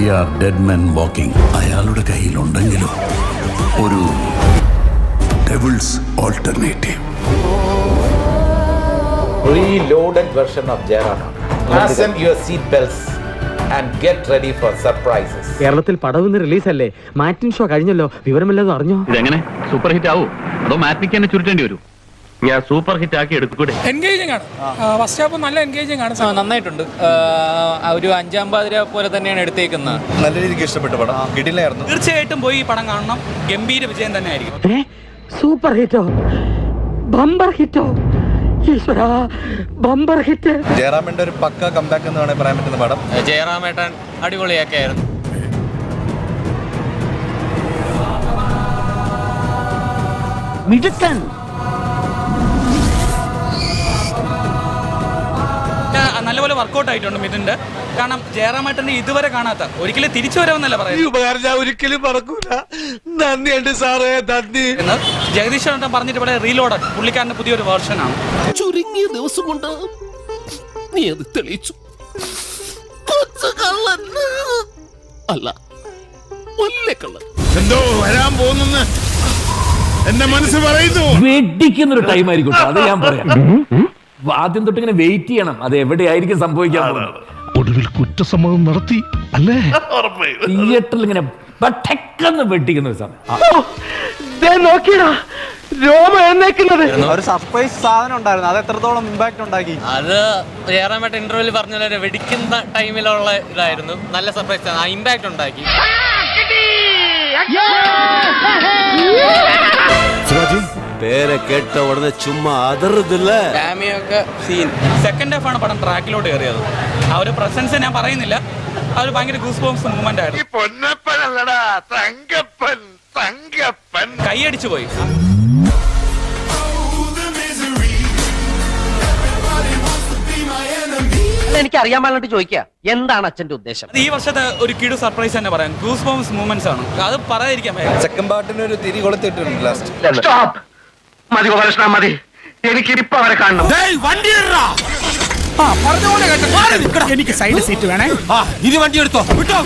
We are dead men walking അയാളുടെ കയ്യിലുണ്ടെങ്കിലും ഒരു devil's alternative reloaded version of Jairam. Fasten your seat belts and get ready for surprises. കേരളത്തിൽ പടവുന്ന് റിലീസല്ലേ? മാറ്റിൻ show കഴിഞ്ഞല്ലോ. വിവരമില്ലാതെ അറിഞ്ഞോ? ഇതെങ്ങനെ? സൂപ്പർ ഹിറ്റ് ആവോ അതോ മാറ്റിക്ക് തന്നെ ചുരുട്ടേണ്ടി വരും ഞാൻ സൂപ്പർ ഹിറ്റ് ആക്കി എടുക്കൂടെ? എൻഗേജിങ് ആണ്. ഫസ്റ്റ് ഹാഫ് നല്ല എൻഗേജിങ് ആണ്. നന്നായിട്ടുണ്ട്. ഒരു അഞ്ചാം പാതിര പോലെ തന്നെയാണ് എടുത്തേക്കുന്നത്. നല്ല രീതിക്ക് ഇഷ്ടപ്പെട്ടു പടം. കിടിലായിരുന്നു. തീർച്ചയായിട്ടും പോയി ഈ പടം കാണണം. ഗംഭീര വിജയം തന്നെ ആയിരിക്കും സൂപ്പർ ഹിറ്റോ? ബമ്പർ ഹിറ്റോ? ഈശ്വര ബമ്പർ ഹിറ്റ്. ജയറാമിന്റെ ഒരു പക്ക കംബാക്ക് എന്ന് വേണമെങ്കിൽ പറയാൻ പറ്റുന്ന പടം. ജയറാമേട്ടൻ അടിപൊളിയൊക്കെ ആയിരുന്നു മിടുക്കൻ. നല്ലപോലെ വർക്കൗട്ട് ആയിട്ടുണ്ട് മിഥുന്റെ കാരണം ജയറാമേട്ടന്റെ ഇതുവരെ കാണാത്ത. ഒരിക്കലും തിരിച്ചു വരവെന്നല്ല പറയുന്നത്. ഒരിക്കലും മറക്കൂല. നന്ദിയുണ്ട് സാറേ നന്ദി. ജഗദീഷ് ചേട്ടൻ പറഞ്ഞിട്ട് ഇവിടെ റീലോഡ് പുള്ളിക്കാരന്റെ പുതിയൊരു വേർഷനാണ് ചുരുങ്ങിയ ദിവസം കൊണ്ട് നീ അത് തെളിയിച്ചു. അല്ല എന്തോ വരാൻ പോകുന്നെന്ന് എന്റെ മനസ്സ് പറയുന്നു. വെടിക്കുന്നൊരു ടൈം ആയിരിക്കും. അത് ഞാൻ പറയാം. ആദ്യം തൊട്ട് ഇങ്ങനെ വെയിറ്റ് ചെയ്യണം. അത് എവിടെയായിരിക്കും സംഭവിക്കാൻ ഒടുവിൽ കുറ്റസമ്മതം നടത്തി അല്ലേ? തിയേറ്ററിൽ ഇങ്ങനെ പെട്ടെന്ന് വെട്ടിക്കുന്ന ഒരു സമയം. നോക്കിയടാ. രോമ എഴുന്നേക്കുന്നത്. ഒരു സർപ്രൈസ് സാധനം ഉണ്ടായിരുന്നു. അത് എത്രത്തോളം ഇമ്പാക്ട് ഉണ്ടാക്കി? അത് ജയറാമേട്ടൻ ഇന്റർവ്യൂവിൽ പറഞ്ഞ വെടിക്കുന്ന ടൈമിലുള്ള ഇതായിരുന്നു. നല്ല സർപ്രൈസ് ആ ഇമ്പാക്ട് ഉണ്ടാക്കി. പേരെ കേട്ട ഉടനെ ചുമ്മാ അതറുതില്ല ഡാമിയൊക്കെ സീൻ സെക്കൻഡ് ഹാഫ് ആണ് പടം ട്രാക്കിലോട്ട് കയറിയത്. ആ ഒരു പ്രസൻസ് ഞാൻ പറയുന്നില്ല. ആ ഒരു ഭയങ്കര ഗൂസ് ബോംസ് മൂവ്മെന്റ് ആയിരുന്നു പൊന്നപ്പനല്ലടാ തങ്കപ്പൻ തങ്കപ്പൻ. കൈയടിച്ചു പോയി. എനിക്ക് അറിയാൻ പാടില്ല ചോദിക്കുക എന്താണ് അച്ഛന്റെ ഉദ്ദേശം? അത് ഈ വർഷത്തെ ഒരു കിടു സർപ്രൈസ് തന്നെ പറയാം ഗൂസ് ബോംസ് മൂവ്മെന്റ്സ് ആണ്. അത് പറയാതിരിക്കാൻ സെക്കൻഡ് പാർട്ടിന് ഒരു തിരി കൊടുത്തിട്ടുണ്ട് ലാസ്റ്റ് മതി ഗോപാലകൃഷ്ണ മതി. എനിക്ക് ഇപ്പൊ അവരെ കാണണം. എനിക്ക് സൈഡ് സീറ്റ് വേണേ. ഇനി വണ്ടി എടുത്തോ. വിട്ടോ.